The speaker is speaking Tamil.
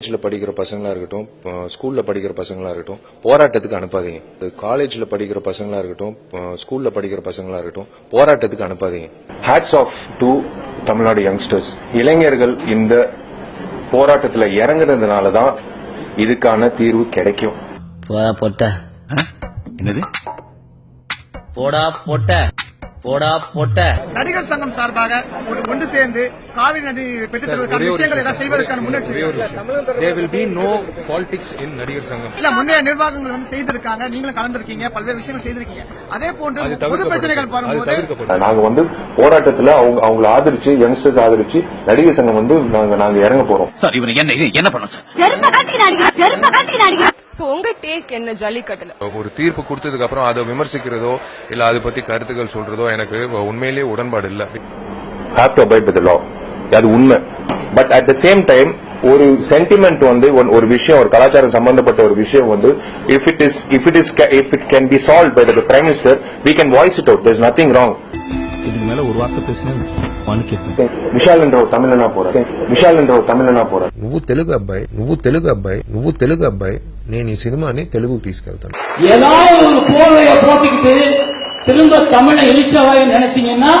காலேஜில் படிக்கிற பசங்களா இருக்கட்டும் ஸ்கூல்ல படிக்கிற பசங்களா இருக்கட்டும் போராட்டத்துக்கு அனுப்பாதீங்க. காலேஜில் படிக்கிற பசங்களா இருக்கட்டும் ஸ்கூல்ல படிக்கிற பசங்களா இருக்கட்டும் போராட்டத்துக்கு அனுப்பாதீங்க. Hats off to Tamil Nadu youngsters இளைஞர்கள் இந்த போராட்டத்துல இறங்குனதுனால தான் இதுக்கான தீர்வு கிடைக்கும். போடா பொட்ட. என்னது? போடா பொட்ட. போடா பொட்ட. நடிகர் சங்கம் சார்பாக ஒரு ஒன்று சேர்ந்து காவிரி நதி பெற்றுத் தருவதற்கான விஷயங்கள் ஏதாவது செய்வதற்கான முன்னெச்சரிக்கை. நடிகர் சங்கம். இல்ல முந்தைய நிர்வாகங்கள் வந்து செய்திருக்காங்க. நீங்களும் கலந்திருக்கீங்க. பல்வேறு விஷயங்கள் செய்திருக்கீங்க. அதே போன்று பொது பிரச்சனைகள் வரும்போது நாங்க வந்து போராட்டத்துல அவங்க அவங்கள ஆதரிச்சு யங்ஸ்டர்ஸ் ஆதரிச்சு நடிகர் சங்கம் வந்து நாங்க நாங்க இறங்க போறோம். சார் இவனுக்கு என்ன என்ன பண்ணும் சார்? உங்க டேக் என்ன ஜல்லிக்கட்டுல ஒரு தீர்ப்பு கொடுத்ததுக்கு அப்புறம் அதை விமர்சிக்கிறதோ இல்ல அதை பத்தி கருத்துக்கள் சொல்றதோ எனக்கு உண்மையிலேயே உடன்பாடு இல்ல have to abide with law அது உண்மை but at the same time ஒரு சென்டிமெண்ட் வந்து ஒரு- ஒரு விஷயம் ஒரு கலாச்சாரம் சம்பந்தப்பட்ட ஒரு விஷயம் வந்து if it is if it is if it can be solve by the prime minister we can voice it out there's nothing wrong இதுக்கு மேல ஒரு வார்த்தை பேசினா மனு கேட்பேன் விஷால் என்ற ஒரு தமிழனா போறேன் விஷால் என்ற ஒரு தமிழனா போறேன் నువ్వు తెలుగు అబ్బాయి నువ్వు తెలుగు అబ్బాయి నువ్వు తెలుగు అబ్బాయి నేను ఈ సినిమాని తెలుగు తీసుకెళ్తాను ஏதாவது ஒரு போர்வைய போட்டுக்கிட்டு திரும்ப தமிழை இழிச்சவாய் நினைச்சீங்கன்னா